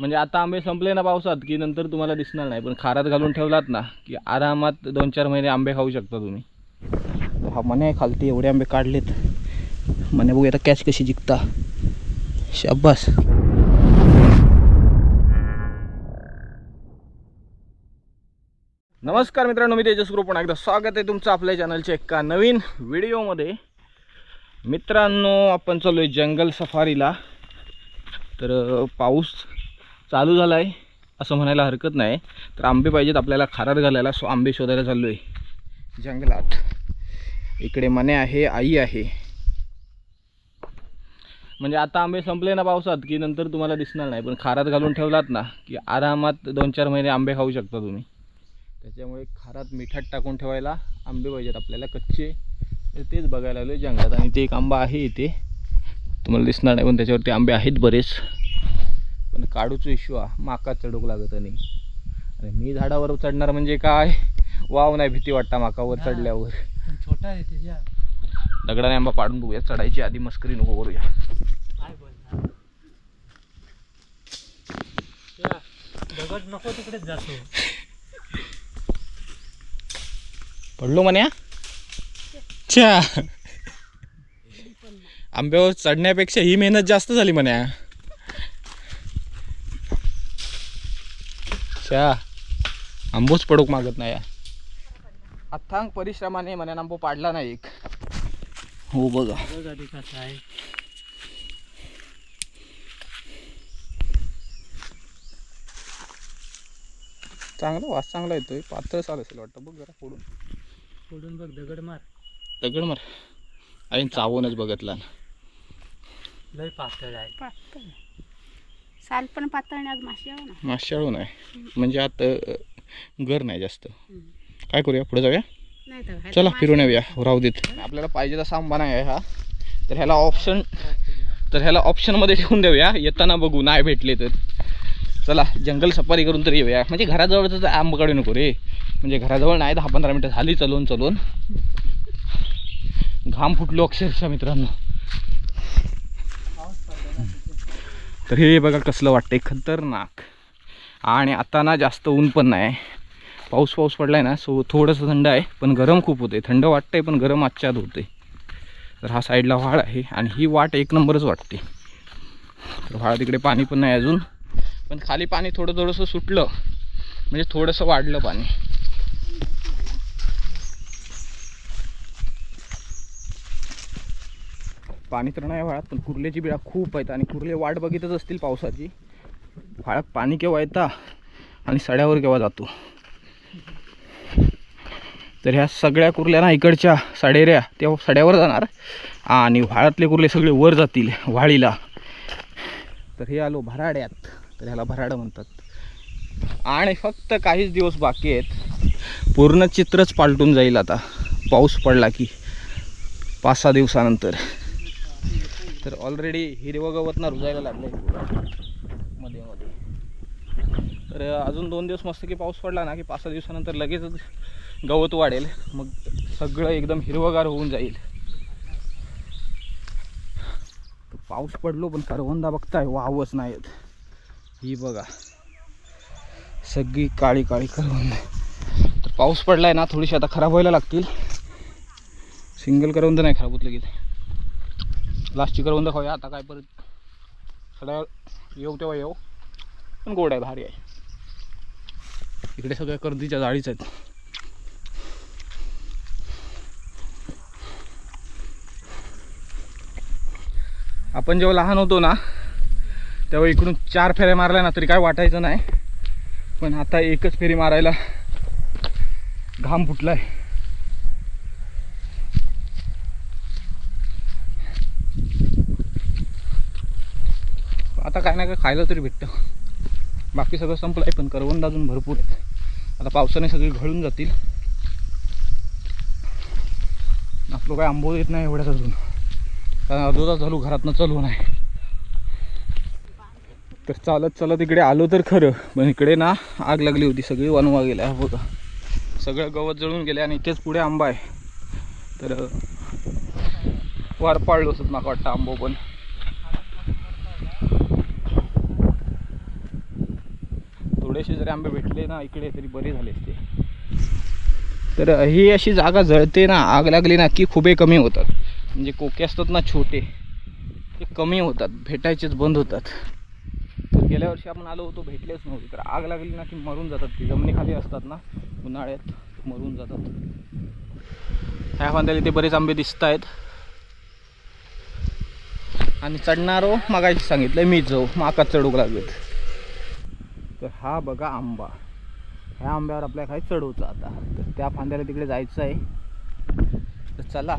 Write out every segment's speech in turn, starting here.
म्हणजे आता आंबे संपले ना पावसात की नंतर तुम्हाला दिसणार नाही. पण खारात घालून ठेवलात ना की आरामात दोन चार महिने आंबे खाऊ शकता तुम्ही. हा मने खालती एवढे आंबे काढलेत. मने बघू आता कॅच कशी जिंकता. शाब्बास नमस्कार मित्रांनो मी तेजस ग्रुप एकदा स्वागत आहे तुमचं आपल्या चॅनलच्या एका नवीन व्हिडिओमध्ये मित्रांनो आपण चालू आहे जंगल सफारीला. तर पाऊस चालू झाला आहे असं म्हणायला हरकत नाही. तर आंबे पाहिजेत आपल्याला खारात घालायला. सो आंबे शोधायला चाललो आहे जंगलात. इकडे मने आहे आई आहे. म्हणजे आता आंबे संपले ना पावसात की नंतर तुम्हाला दिसणार नाही. पण खारात घालून ठेवलात ना की आरामात दोन चार महिने आंबे खाऊ शकता तुम्ही. त्याच्यामुळे खारात मिठात टाकून ठेवायला आंबे पाहिजेत आपल्याला कच्चे. तेच बघायला आलो जंगलात. आणि ते एक आंबा आहे इथे. तुम्हाला दिसणार नाही पण त्याच्यावरती आंबे आहेत बरेच. पण काढूचा इश्यू हा माका चढूक लागत नाही. आणि मी झाडावर चढणार म्हणजे काय? वाव नाही भीती वाटता माकावर. चढल्यावर. छोटा आहे त्याच्या दगडाने आंबा पाडून बघूया. चढायची आधी मस्करी नको करूया. दगड नको तिकडेच जातो. पडलो म्हण्या आंब्यावर चढण्यापेक्षा ही मेहनत जास्त झाली म्हण्या च्या आंबोच पडूक मागत नाही. अथांग परिश्रमाने म्हण्या आंबो पाडला नाही एक. हो बघा. चांगला वास चांगला येतोय. पातळ चाल असेल वाटतं. बघ जरा फोडून. फोडून बघ दगड मार. दगड मार. आणि चावूनच बघितला लय पातळ आहे. पातळ. साल पण पातळ आज माशी आहे ना. नाही. म्हणजे आत अ, गर नाही जास्त. काय करूया पुढे जाऊया? नाही तर चला फिरून येऊया. राहू देत. आपल्याला पाहिजे तसा आंबा नाही आहे हा. तर ह्याला ऑप्शन तर ह्याला ऑप्शनमध्ये ठेवून देऊया. येताना बघू नाही भेटले तर. चला जंगल सफारी करून तर येऊया. म्हणजे घराजवळच आंबा काढू नको रे. म्हणजे घराजवळ नाही दहा पंधरा मिनटं झाली चलून चलून. घाम फुटलो अक्षरशः मित्रांनो पाऊस पडला ना तिथे. तर हे बघा कसलं वाटतंय खतरनाक. आणि आता ना जास्त ऊन पण नाही. पाऊस पाऊस पडलाय ना सो थोडंसं थंड आहे पण गरम खूप होते थंड वाटतंय पण गरम आजच्यात होते तर हा साईडला व्हाळ आहे आणि ही वाट एक नंबरच वाटते. तर व्हाळ तिकडे पाणी पण नाही अजून. पण खाली पाणी थोडं थोडंसं सुटलं. म्हणजे थोडंसं वाढलं पाणी. पाणी तर नाही व्हाळात पण कुर्ल्याची बिळा खूप आहेत आणि कुर्ले वाट बघितच असतील पावसाची. वाळात पाणी केव्हा येता आणि सड्यावर केव्हा जातो? तर ह्या सगळ्या कुर्ल्या ना इकडच्या साडेऱ्या त्या सड्यावर जाणार. आणि व्हाळातले कुर्ले सगळे वर जातील व्हाळीला तर हे आलो भराड्यात. तर ह्याला भराडं म्हणतात. आणि फक्त काहीच दिवस बाकी आहेत. पूर्ण चित्रच पालटून जाईल आता. पाऊस पडला की पाच सहा दिवसानंतर. तर ऑलरेडी हिरवं गवत ना रुजायला लागलं आहे मध्ये मध्ये. तर अजून दोन दिवस मस्त की पाऊस पडला ना की पाच सहा दिवसानंतर लगेचच गवत वाढेल. मग सगळं एकदम हिरवगार होऊन जाईल. तर पाऊस पडलो पण करवंदा बघताय वावच नाहीत. ही बघा. सगळी काळी काळी करवंद. तर पाऊस पडलाय ना थोडीशी आता खराब व्हायला लागतील. सिंगल करवंद नाही खराब होत लगेच. लास्टची करून दाखवूया. आता काय परत सगळ्या येऊ तेव्हा येऊ. पण गोड आहे भारी आहे. इकडे सगळ्या कर्दीच्या जाळीच आहेत. आपण जेव्हा लहान होतो ना तेव्हा इकडून चार फेऱ्या मारल्या ना तरी काय वाटायचं नाही. पण आता एकच फेरी मारायला घाम फुटला आहे आता काय नाही काय खायला तरी भेटतं. बाकी सगळं संपलं. आहे पण करवंद अजून भरपूर आहेत. आता पावसाने सगळी घळून जातील. आपलं काय आंबो येत नाही एवढ्याच अजून. कारण अर्धा तास झालो घरातनं चालू नाही. तर चालत चालत इकडे आलो तर खरं. पण इकडे ना आग लागली होती. सगळी वनवा गेल्या. होता बघा सगळं गवत जळून गेले आणि इथेच पुढे आंबा आहे. तर वार पाळलो असत मला वाटतं आंबो पण. थोडेसे जरी आंबे भेटले ना इकडे तरी बरे झाले असते. तर ही अशी जागा जळते ना आग लागली ना की खुबे कमी होतात. म्हणजे कोके असतात ना छोटे ते कमी होतात भेटायचेच बंद होतात. तर गेल्या वर्षी आपण आलो होतो भेटलेच नव्हते. तर आग लागली ना की मरून जातात. ती जमिनीखाली असतात ना उन्हाळ्यात मरून जातात. ह्या बांधायला ते बरेच आंबे दिसत आहेत. आणि चढणारो मागायची सांगितलं मी जाऊ माका चढूक लागेल तर हा बघा आंबा. ह्या आंब्यावर आपल्या काही चढवचं आता. तर त्या फांद्याला तिकडे जायचं आहे. तर चला.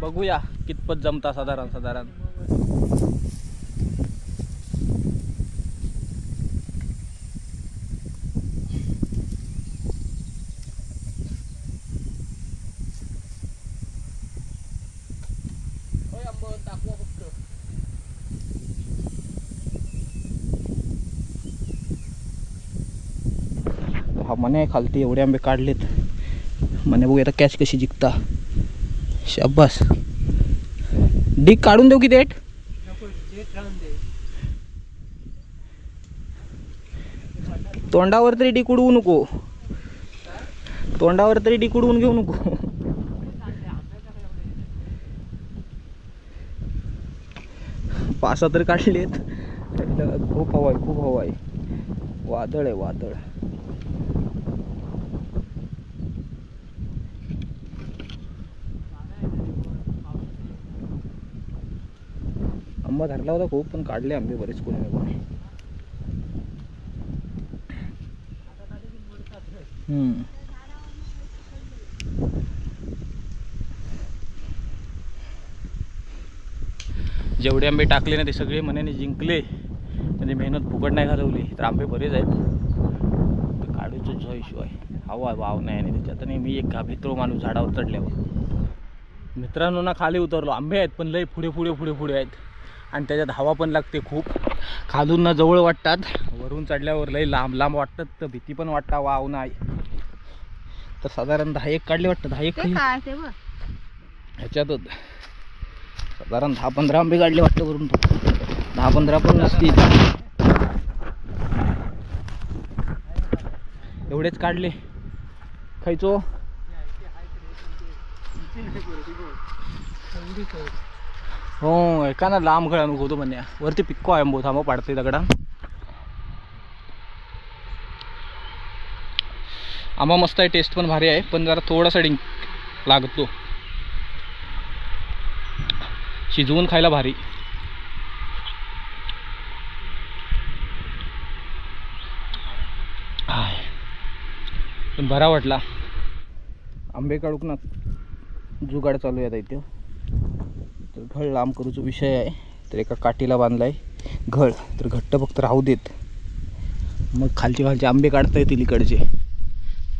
बघूया कितपत जमता साधारण साधारण. हा मने खालती एवढे आंबे काढलेत. मने बघू आता कॅच कशी जिंकता. शाब्बास डिक काढून देऊ की देठ? तोंडावर तरी डिक उडवू नको. तोंडावर तरी डिक उडवून घेऊ नको. पासा तर काढलेत. खूप हवा आहे खूप हवा आहे. वादळ आहे वादळ. आंबा धरला होता खूप पण काढले आंबे बरेच कोणी कोणी हम्म. जेवढे आंबे टाकले ना ते सगळे मनाने जिंकले. म्हणजे मेहनत फुकट नाही घालवली तर आंबे बरेच आहेत. तर काढूचा जो इशू आहे. हवा वाव नाही आणि त्याच्यात. आणि मी एक घाभित्रो माणूस झाडावर चढल्यावर. मित्रांनो ना खाली उतरलो. आंबे आहेत पण लय पुढे पुढे पुढे पुढे आहेत. आणि त्याच्यात हवा पण लागते खूप. खालून ना जवळ वाटतात. वरून चढल्यावर लय लांब लांब वाटतात. तर भीती पण वाटता वाव नाही. तर साधारण दहा एक काढले वाटतं. दहा एक ह्याच्यातच. साधारण दहा पंधरा आंबे काढले वाटतं वरून तो दहा पंधरा पण नसतील एवढेच काढले. खायचो. हो एका ना लांब गळा होतो म्हणे. वरती पिक्को आंबो थांबा पाडते दगडा. आंबा मस्त आहे टेस्ट पण भारी आहे पण जरा थोडासा डिंक लागतो. शिजवून खायला भारी. पण बरा वाटला. आंबे काढूक ना जुगाड चालू आहे आता इथे. तर घळ लांब करूचा विषय आहे. तर एका काठीला बांधला आहे घळ. तर घट्ट फक्त राहू देत. मग खालचे खालचे आंबे काढता येतील इकडचे.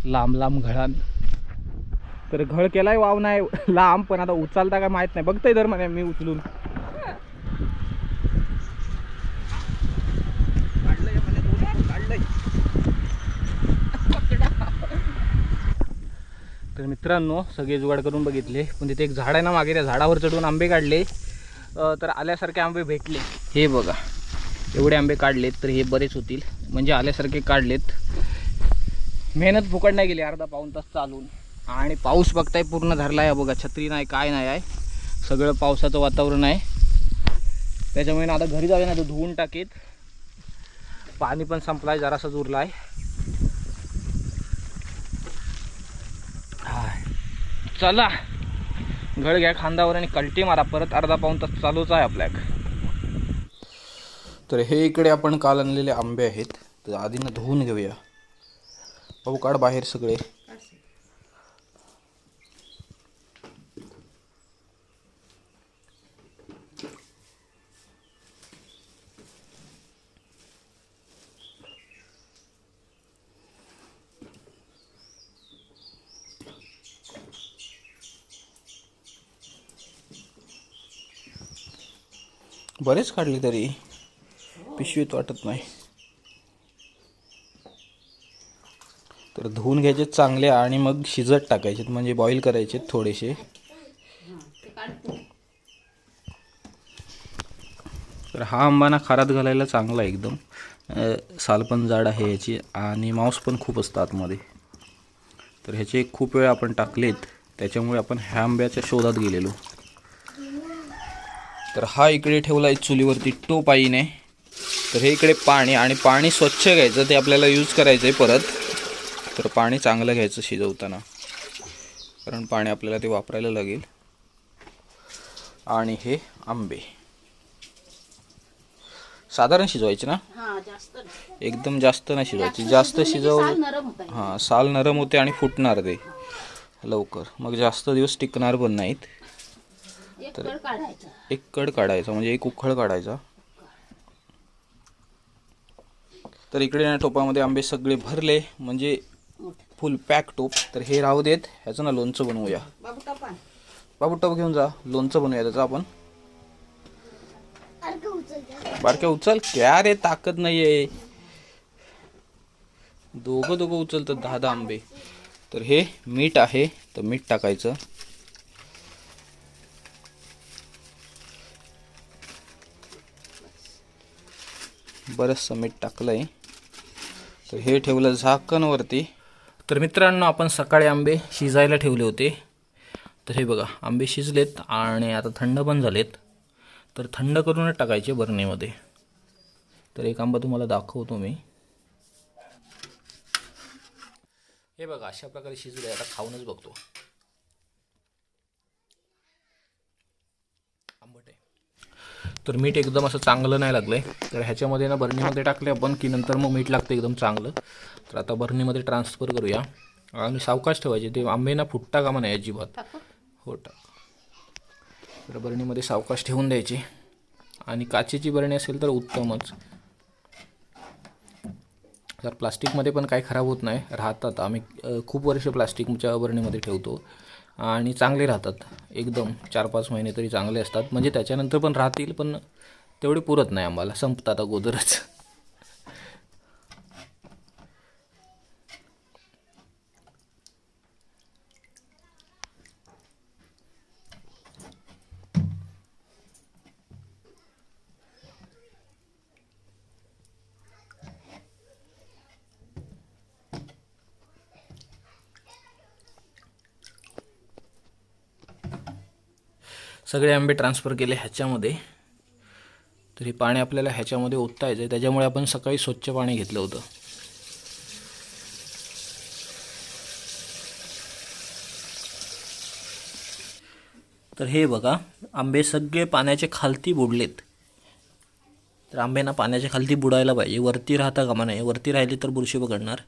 लांब लांब घळान. तर घळ केलाय वाव नाही. लांब पण आता उचलता काय माहीत नाही. बघतंय दरम्यान म्हणे मी उचलून काढलंय म्हणे, दोन काढलंय. तर मित्रांनो सगळे जुगाड करून बघितले. पण तिथे एक झाड आहे ना मागे त्या झाडावर चढून आंबे काढले. तर आल्यासारखे आंबे भेटले. हे बघा एवढे आंबे काढलेत तर हे बरेच होतील. म्हणजे आल्यासारखे काढलेत. मेहनत फुकट नाही गेली अर्धा पाऊन तास चालून. आणि पाऊस बघताय पूर्ण धरला आहे बघा. छत्री नाही काय नाही आहे. सगळं पावसाचं वातावरण आहे. त्याच्यामुळे आता घरी जाऊया ना तर धुवून टाकीत. पाणी पण संपलाय जरासाच उरला आहे हाय. चला. घड घ्या खांदावर आणि कल्टी मारा. परत अर्धा पाऊन तास चालूच आहे आपल्याक तर हे इकडे आपण काल आणलेले आंबे आहेत. तर आधी ना धुवून घेऊया. भाऊ काढ बाहेर सगळे. बरेच काढले तरी पिशवीत वाटत नाही. तर धुवून घ्यायचे चांगले आणि मग शिजत टाकायचे म्हणजे बॉईल करायचे थोडेसे. तर हा आंबा ना खारात घालायला चांगला आहे एकदम. साल पण जाड आहे याची आणि मांस पण खूप असतं आतमध्ये. तर ह्याचे खूप वेळ आपण टाकलेत त्याच्यामुळे आपण ह्या आंब्याच्या शोधात गेलेलो. तर हा इकडे ठेवला आहे चुलीवरती टोप आईने. तर हे इकडे पाणी आणि पाणी स्वच्छ घ्यायचं ते आपल्याला यूज करायचं आहे परत. तर पाणी चांगलं घ्यायचं शिजवताना. कारण पाणी आपल्याला ते वापरायला लागेल. आणि हे आंबे. साधारण शिजवायचे ना? हा. एकदम जास्त नाही शिजवायची. जास्त शिजवलं आहे. हां साल नरम होते आणि फुटणार ते. लवकर. मग जास्त दिवस टिकणार पण नाहीत. एक कड काढायचा. एक कड काढायचा म्हणजे एक उखळ काढायचा. तर इकडे ना टोपामध्ये आंबे सगळे भरले म्हणजे फुल पॅक टोप. तर हे राहू देत ह्याचं ना लोणचं बनवूया. बाबू टप. घेऊन जा लोणचं बनवूया त्याचं आपण. बारक्या उचल क्या रे ताकद नाहीये. दोघं दोघं उचलतात दहा दहा आंबे. तर हे मीठ आहे तर मीठ टाकायचं. बरंचसं मीठ टाकलं आहे तर हे ठेवलं झाकणवरती. तर मित्रांनो आपण सकाळी आंबे शिजायला ठेवले होते. तर हे बघा आंबे शिजलेत आणि आता थंड पण झालेत. तर थंड करूनच टाकायचे बरणीमध्ये. तर एक आंबा तुम्हाला दाखवतो मी. हे बघा अशा प्रकारे शिजले आता खाऊनच बघतो आंबट आहे तर मीठ एकदम असं चांगलं नाही लागलं आहे तर ह्याच्यामध्ये ना बरणीमध्ये टाकले आपण की नंतर मग मीठ लागतं एकदम चांगलं. तर आता बरणीमध्ये ट्रान्सफर करूया. आणि सावकाश ठेवायचे ते आंबे ना फुटता कामा नाही अजिबात. हो टाक. तर बरणीमध्ये सावकाश ठेवून द्यायची. आणि काचेची बरणी असेल तर उत्तमच. तर प्लास्टिकमध्ये पण काही खराब होत नाही राहतात. आम्ही खूप वर्ष प्लास्टिकच्या बरणीमध्ये ठेवतो. आणि चांगले राहतात. एकदम चार पाच महिने तरी चांगले असतात. म्हणजे त्याच्यानंतर पण राहतील पण तेवढे पुरत नाही आम्हाला. संपतात अगोदरच. सगळे आंबे ट्रान्सफर केले ह्याच्यामध्ये. तर हे पाणी आपल्याला ह्याच्यामध्ये ओतायचं आहे. त्याच्यामुळे आपण सकाळी स्वच्छ पाणी घेतलं होतं. तर हे बघा आंबे सगळे पाण्याचे खालती बुडलेत. तर आंब्यांना पाण्याच्या खालती बुडायला पाहिजे. वरती राहता कामा नाही वरती राहिली तर बुरशी पकडणार.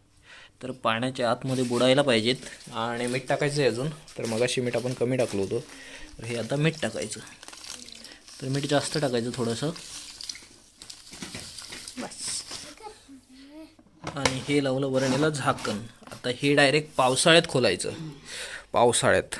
तर पाण्याच्या आतमध्ये बुडायला पाहिजेत. आणि मीठ टाकायचं आहे अजून. तर मगाशी मीठ आपण कमी टाकलो होतो. तर हे आता मीठ टाकायचं. तर मीठ जास्त टाकायचं थोडंसं. बस. आणि हे लावलं वरणीला झाकण. आता हे डायरेक्ट पावसाळ्यात खोलायचं. पावसाळ्यात.